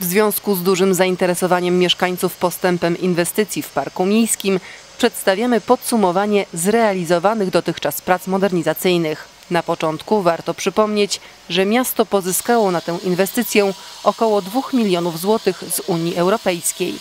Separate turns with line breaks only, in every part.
W związku z dużym zainteresowaniem mieszkańców postępem inwestycji w Parku Miejskim przedstawiamy podsumowanie zrealizowanych dotychczas prac modernizacyjnych. Na początku warto przypomnieć, że miasto pozyskało na tę inwestycję około 2 milionów złotych z Unii Europejskiej.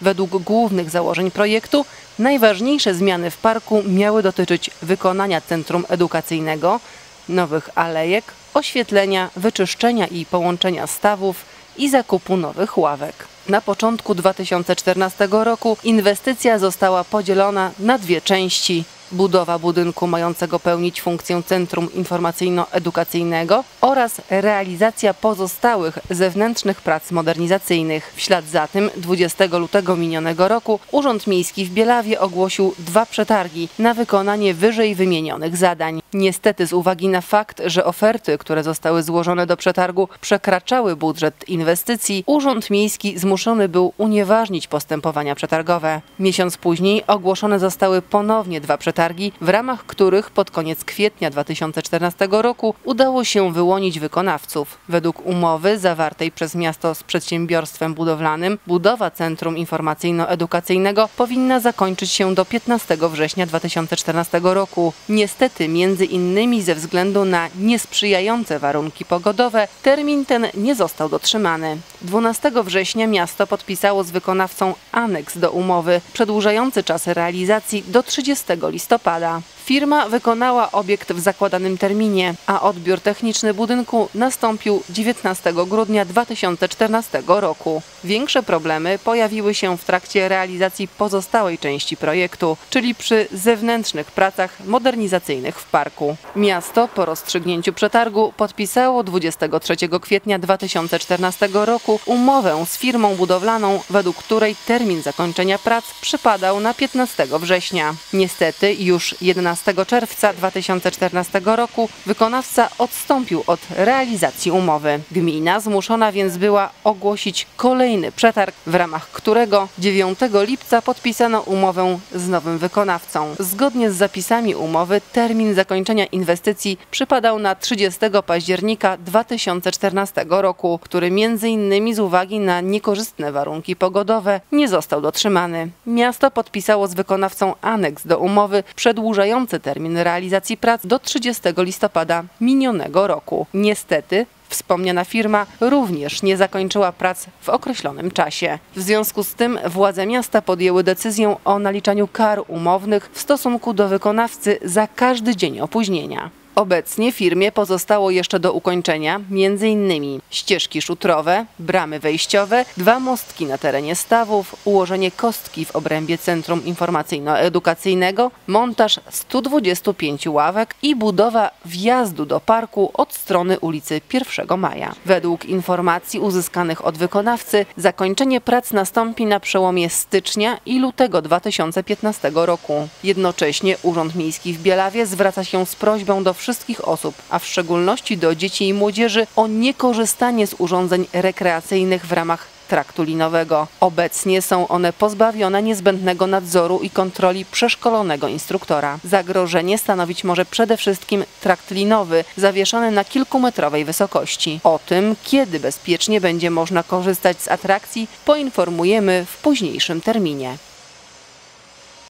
Według głównych założeń projektu najważniejsze zmiany w parku miały dotyczyć wykonania centrum edukacyjnego, nowych alejek, oświetlenia, wyczyszczenia i połączenia stawów i zakupu nowych ławek. Na początku 2014 roku inwestycja została podzielona na dwie części. Budowa budynku mającego pełnić funkcję Centrum Informacyjno-Edukacyjnego oraz realizacja pozostałych zewnętrznych prac modernizacyjnych. W ślad za tym 20 lutego minionego roku Urząd Miejski w Bielawie ogłosił dwa przetargi na wykonanie wyżej wymienionych zadań. Niestety z uwagi na fakt, że oferty, które zostały złożone do przetargu przekraczały budżet inwestycji, Urząd Miejski zmuszony był unieważnić postępowania przetargowe. Miesiąc później ogłoszone zostały ponownie dwa przetargi, w ramach których pod koniec kwietnia 2014 roku udało się wyłonić wykonawców. Według umowy zawartej przez miasto z przedsiębiorstwem budowlanym budowa Centrum Informacyjno-Edukacyjnego powinna zakończyć się do 15 września 2014 roku. Niestety między innymi ze względu na niesprzyjające warunki pogodowe termin ten nie został dotrzymany. 12 września miasto podpisało z wykonawcą aneks do umowy przedłużający czas realizacji do 30 listopada. Firma wykonała obiekt w zakładanym terminie, a odbiór techniczny budynku nastąpił 19 grudnia 2014 roku. Większe problemy pojawiły się w trakcie realizacji pozostałej części projektu, czyli przy zewnętrznych pracach modernizacyjnych w parku. Miasto po rozstrzygnięciu przetargu podpisało 23 kwietnia 2014 roku umowę z firmą budowlaną, według której termin zakończenia prac przypadał na 15 września. Niestety już 11 czerwca 2014 roku wykonawca odstąpił od realizacji umowy. Gmina zmuszona więc była ogłosić kolejny przetarg, w ramach którego 9 lipca podpisano umowę z nowym wykonawcą. Zgodnie z zapisami umowy termin zakończenia inwestycji przypadał na 30 października 2014 roku, który m.in. z uwagi na niekorzystne warunki pogodowe nie został dotrzymany. Miasto podpisało z wykonawcą aneks do umowy przedłużający termin realizacji prac do 30 listopada minionego roku. Niestety Wspomniana firma również nie zakończyła prac w określonym czasie. W związku z tym władze miasta podjęły decyzję o naliczaniu kar umownych w stosunku do wykonawcy za każdy dzień opóźnienia. Obecnie firmie pozostało jeszcze do ukończenia m.in. ścieżki szutrowe, bramy wejściowe, dwa mostki na terenie stawów, ułożenie kostki w obrębie Centrum Informacyjno-Edukacyjnego, montaż 125 ławek i budowa wjazdu do parku od strony ulicy 1 Maja. Według informacji uzyskanych od wykonawcy zakończenie prac nastąpi na przełomie stycznia i lutego 2015 roku. Jednocześnie Urząd Miejski w Bielawie zwraca się z prośbą do wszystkich osób, a w szczególności do dzieci i młodzieży o niekorzystanie z urządzeń rekreacyjnych w ramach traktu linowego. Obecnie są one pozbawione niezbędnego nadzoru i kontroli przeszkolonego instruktora. Zagrożenie stanowić może przede wszystkim trakt linowy, zawieszony na kilkumetrowej wysokości. O tym, kiedy bezpiecznie będzie można korzystać z atrakcji, poinformujemy w późniejszym terminie.